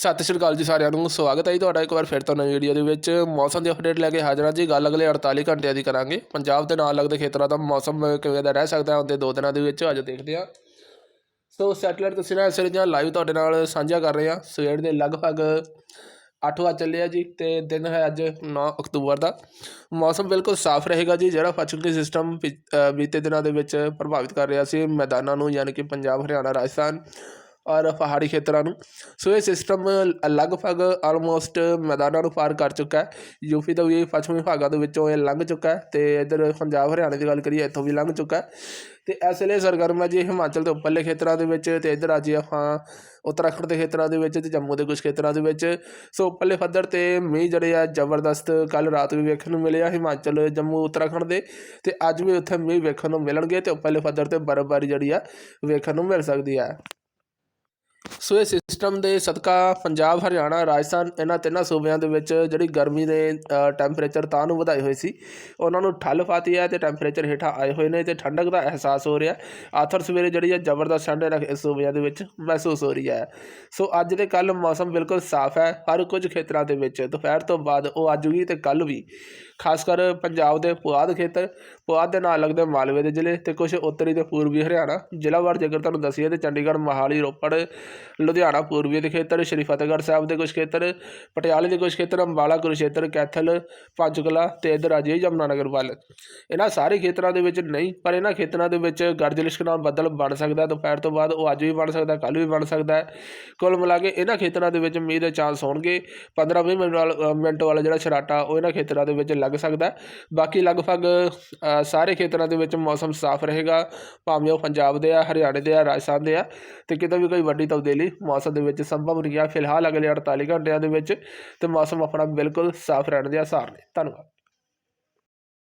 ਸਤਿ ਸ਼੍ਰੀ ਅਕਾਲ ਜੀ ਸਾਰਿਆਂ ਨੂੰ, ਸਵਾਗਤ ਹੈ ਜੀ ਤੁਹਾਡਾ ਇੱਕ ਵਾਰ ਫਿਰ ਤੋਂ ਨਵੀਂ ਵੀਡੀਓ ਦੇ ਵਿੱਚ। ਮੌਸਮ ਦੀ ਅਪਡੇਟ ਲੈ ਕੇ ਹਾਜ਼ਰ ਹਾਂ ਜੀ, ਗੱਲ ਅਗਲੇ 48 ਘੰਟਿਆਂ ਦੀ ਕਰਾਂਗੇ। ਪੰਜਾਬ ਦੇ ਨਾਲ ਲੱਗਦੇ ਖੇਤਰਾਂ ਦਾ ਮੌਸਮ ਕਿਵੇਂ ਦਾ ਰਹਿ ਸਕਦਾ ਹੈ ਆਉਂਦੇ ਦੋ ਦਿਨਾਂ ਦੇ ਵਿੱਚ ਅੱਜ ਦੇਖਦੇ ਹਾਂ। ਸੋ ਸੈਟਲਾਈਟ ਤਸਵੀਰਾਂ ਇਸ ਦੀਆਂ ਲਾਈਵ ਤੁਹਾਡੇ ਨਾਲ ਸਾਂਝਾ ਕਰ ਰਹੇ ਹਾਂ। ਸਵੇਰ ਦੇ ਲਗਭਗ 8 ਵਜੇ ਚੱਲੇ ਆ ਜੀ ਤੇ ਦਿਨ ਹੈ ਅੱਜ 9 ਅਕਤੂਬਰ ਦਾ। ਮੌਸਮ ਬਿਲਕੁਲ ਸਾਫ਼ ਰਹੇਗਾ ਜੀ, ਜਿਹੜਾ ਪੱਛਮੀ ਸਿਸਟਮ ਪਿ- ਬੀਤੇ ਦਿਨਾਂ ਦੇ ਵਿੱਚ ਪ੍ਰਭਾਵਿਤ ਕਰ ਰਿਹਾ ਸੀ। ਮੈਦਾਨਾਂ ਨੂੰ, ਯਾਨੀ ਕਿ ਪੰਜਾਬ, ਹਰਿਆਣਾ, ਰਾਜਸਥਾਨ ਔਰ ਪਹਾੜੀ ਖੇਤਰਾਂ ਨੂੰ। ਸੋ ਇਹ ਸਿਸਟਮ ਲਗਭਗ ਆਲਮੋਸਟ ਮੈਦਾਨਾਂ ਨੂੰ ਪਾਰ ਕਰ ਚੁੱਕਾ ਹੈ। ਯੂਪੀ ਤੋਂ ਵੀ ਪੱਛਮੀ ਭਾਗਾਂ ਦੇ ਵਿੱਚੋਂ ਇਹ ਲੰਘ ਚੁੱਕਾ ਹੈ ਤੇ ਇਧਰ ਪੰਜਾਬ, ਹਰਿਆਣੇ ਦੀ ਗੱਲ ਕਰੀਏ, ਇੱਥੋਂ ਵੀ ਲੰਘ ਚੁੱਕਾ ਹੈ। ਤੇ ਇਸ ਲਈ ਸਰਗਰਮ ਹੈ ਜੀ ਹਿਮਾਚਲ ਦੇ ਉੱਪਰਲੇ ਖੇਤਰਾਂ ਦੇ ਵਿੱਚ ਤੇ ਇਧਰ ਆ ਜੀ ਆਪਾਂ ਉੱਤਰਾਖੰਡ ਦੇ ਖੇਤਰਾਂ ਦੇ ਵਿੱਚ ਤੇ ਜੰਮੂ ਦੇ ਕੁਝ ਖੇਤਰਾਂ ਦੇ ਵਿੱਚ। ਸੋ ਉੱਪਰਲੇ ਪੱਧਰ ਤੇ ਮੀਂਹ ਜਿਹੜੇ ਆ, ਜ਼ਬਰਦਸਤ ਕੱਲ ਰਾਤ ਵੀ ਵੇਖਣ ਨੂੰ ਮਿਲਿਆ ਹਿਮਾਚਲ, ਜੰਮੂ, ਉੱਤਰਾਖੰਡ ਦੇ। ਤੇ ਅੱਜ ਵੀ ਉੱਥੇ ਮੀਂਹ ਵੇਖਣ ਨੂੰ ਮਿਲਣਗੇ ਤੇ ਉੱਪਰਲੇ ਪੱਧਰ ਤੇ ਬਰਫ਼ਬਾਰੀ ਜਿਹੜੀ ਆ, ਵੇਖਣ ਨੂੰ ਮਿਲ ਸਕਦੀ ਹੈ ਸੋ ਇਹ ਸਿਸਟਮ ਦੇ ਸਦਕਾ ਪੰਜਾਬ, ਹਰਿਆਣਾ, ਰਾਜਸਥਾਨ ਇਹਨਾਂ ਤਿੰਨਾਂ ਸੂਬਿਆਂ ਦੇ ਵਿੱਚ ਜਿਹੜੀ ਗਰਮੀ ਦੇ ਟੈਂਪਰੇਚਰ ਤਾਂ ਨੂੰ ਵਧਾਏ ਹੋਏ ਸੀ। ਉਹਨਾਂ ਨੂੰ ਠੱਲ ਪਾਤੀ ਹੈ ਤੇ ਟੈਂਪਰੇਚਰ ਹੇਠਾਂ ਆਏ ਹੋਏ ਨੇ ਤੇ ਠੰਡਕ ਦਾ ਅਹਿਸਾਸ ਹੋ ਰਿਹਾ। ਆਥਰ ਸਵੇਰੇ ਜਿਹੜੀ ਹੈ ਜ਼ਬਰਦਸਤ ਠੰਡ ਇਸ ਸੂਬਿਆਂ ਦੇ ਵਿੱਚ ਮਹਿਸੂਸ ਹੋ ਰਹੀ ਹੈ ਸੋ ਅੱਜ ਦੇ ਕੱਲ ਮੌਸਮ ਬਿਲਕੁਲ ਸਾਫ਼ ਹੈ, ਹਰ ਕੁਝ ਖੇਤਰਾਂ ਦੇ ਵਿੱਚ। ਦੁਪਹਿਰ ਤੋਂ ਬਾਅਦ ਉਹ ਅੱਜ ਵੀ ਤੇ ਕੱਲ ਵੀ। ਖਾਸ ਕਰ ਪੰਜਾਬ ਦੇ ਪੁਆਧ ਖੇਤਰ, ਪੁਆਧ ਦੇ ਨਾਲ ਲੱਗਦੇ ਮਾਲਵੇ ਦੇ ਜ਼ਿਲ੍ਹੇ ਤੇ ਕੁਝ ਉੱਤਰੀ ਤੇ ਪੂਰਬੀ ਹਰਿਆਣਾ। ਜ਼ਿਲ੍ਹਾਵਾਰ ਜੇਕਰ ਤੁਹਾਨੂੰ ਦੱਸੀਏ ਤੇ ਚੰਡੀਗੜ੍ਹ, ਮੋਹਾਲੀ, ਰੋਪੜ ਲੁਧਿਆਣਾ ਪੂਰਬੀ ਦੇ ਖੇਤਰ, ਸ਼੍ਰੀ ਫਤਿਹਗੜ੍ਹ ਸਾਹਿਬ ਦੇ ਕੁਝ ਖੇਤਰ, ਪਟਿਆਲੇ ਦੇ ਕੁਝ ਖੇਤਰ, ਅੰਬਾਲਾ ਕੁਰੂਕਸ਼ੇਤਰ, ਕੈਥਲ, ਪੰਚਕਲਾ ਤੇ ਇਧਰ ਆ ਜੀ ਯਮੁਨਾਨਗਰ ਵੱਲ। ਇਹਨਾਂ ਸਾਰੇ ਖੇਤਰਾਂ ਦੇ ਵਿੱਚ ਨਹੀਂ, ਪਰ ਇਹਨਾਂ ਖੇਤਰਾਂ ਦੇ ਵਿੱਚ ਗਰਜ ਲਿਸ਼ਕ ਨਾਲ ਬੱਦਲ ਬਣ ਸਕਦਾ ਦੁਪਹਿਰ ਤੋਂ ਬਾਅਦ ਉਹ ਅੱਜ ਵੀ ਬਣ ਸਕਦਾ ਕੱਲ ਵੀ ਬਣ ਸਕਦਾ ਕੁੱਲ ਮਿਲਾ ਕੇ ਇਹਨਾਂ ਖੇਤਰਾਂ ਦੇ ਵਿੱਚ ਮੀਂਹ ਦੇ ਚਾਂਸ ਹੋਣਗੇ। 15-20 ਮਿੰਟ ਵਾਲਾ ਮਿੰਟ ਵਾਲਾ ਜਿਹੜਾ ਛਰਾਟਾ, ਉਹ ਇਹਨਾਂ ਖੇਤਰਾਂ ਦੇ ਵਿੱਚ ਲੱਗ ਸਕਦਾ ਬਾਕੀ ਲਗਭਗ ਸਾਰੇ ਖੇਤਰਾਂ ਦੇ ਵਿੱਚ ਮੌਸਮ ਸਾਫ਼ ਰਹੇਗਾ। ਭਾਵੇਂ ਉਹ ਪੰਜਾਬ ਦੇ ਆ, ਹਰਿਆਣੇ ਦੇ ਆ, ਰਾਜਸਥਾਨ ਦੇ ਆ, ਤੇ ਕਿਤੇ ਵੀ ਕੋਈ ਵੱਡੀ ਤਬਦੀਲੀ ਮੌਸਮ ਦੇ ਵਿੱਚ ਸੰਭਵ ਨਹੀਂ ਹੈ ਫਿਲਹਾਲ ਅਗਲੇ 48 ਘੰਟਿਆਂ ਦੇ ਵਿੱਚ ਤੇ ਮੌਸਮ ਆਪਣਾ ਬਿਲਕੁਲ ਸਾਫ਼ ਰਹਿਣ ਦੇ ਆਸਾਰ ਨੇ। ਧੰਨਵਾਦ।